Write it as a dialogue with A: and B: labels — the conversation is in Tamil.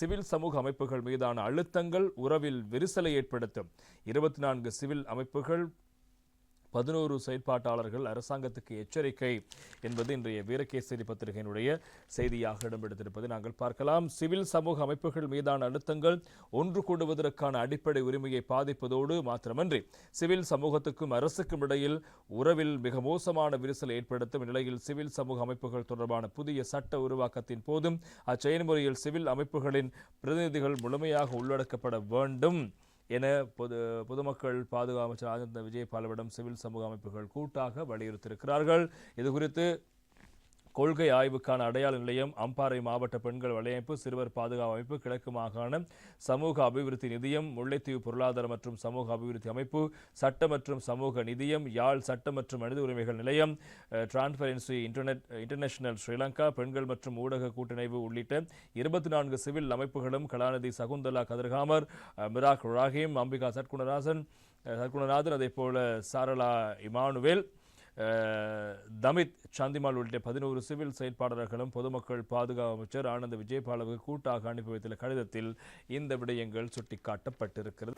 A: சிவில் சமூக அமைப்புகள் மீதான அழுத்தங்கள் உறவில் விரிசலை ஏற்படுத்தும். இருபத்தி நான்கு சிவில் அமைப்புகள் பதினோரு செயற்பாட்டாளர்கள் அரசாங்கத்துக்கு எச்சரிக்கை என்பது இன்றைய வீரகேசரி பத்திரிகையினுடைய செய்தியாக இடம்பெடுத்திருப்பதை நாங்கள் பார்க்கலாம். சிவில் சமூக அமைப்புகள் மீதான அழுத்தங்கள் ஒன்று கூடுவதற்கான அடிப்படை உரிமையை பாதிப்பதோடு மாத்திரமன்றி சிவில் சமூகத்துக்கும் அரசுக்கும் இடையில் உறவில் மிக மோசமான விரிசல் ஏற்படுத்தும் நிலையில் சிவில் சமூக அமைப்புகள் தொடர்பான புதிய சட்ட உருவாக்கத்தின் போதும் அச்செயல்முறையில் சிவில் அமைப்புகளின் பிரதிநிதிகள் முழுமையாக உள்ளடக்கப்பட வேண்டும். என பொது பொதுமக்கள் பாதுகாப்பு அமைச்சர் ஆனந்த விஜயபாலவிடம் சிவில் சமூக அமைப்புகள் கூட்டாக வலியுறுத்தியிருக்கிறார்கள். இதுகுறித்து கொள்கை ஆய்வுக்கான அடையாள நிலையம் அம்பாறை மாவட்ட பெண்கள் வலையமைப்பு சிறுவர் பாதுகாப்பு அமைப்பு கிழக்கு மாகாண சமூக அபிவிருத்தி நிதியம் முல்லைத்தீவு பொருளாதார மற்றும் சமூக அபிவிருத்தி அமைப்பு சட்ட மற்றும் சமூக நிதியம் யாழ் சட்ட மற்றும் மனித உரிமைகள் நிலையம் டிரான்ஸ்பரன்சி இன்டர்நெட் இன்டர்நேஷனல் ஸ்ரீலங்கா பெண்கள் மற்றும் ஊடக கூட்டணிவு உள்ளிட்ட இருபத்தி நான்கு சிவில் அமைப்புகளும் கலாநிதி சகுந்தலா கதிர்காமர் மிராக் ராஹிம் அம்பிகா சட்குணராசன் அஹ், அதே போல சாரலா இமானுவேல் தமித் சந்திமால் உள்ளிட்ட பதினோரு சிவில் செயற்பாளர்களும் பொதுமக்கள் பாதுகாப்பு அமைச்சர் ஆனந்த் விஜயபாலவுக்கு கூட்டாக அனுப்பி வைத்துள்ள கடிதத்தில் இந்த விடயங்கள் சுட்டிக்காட்டப்பட்டிருக்கிறது.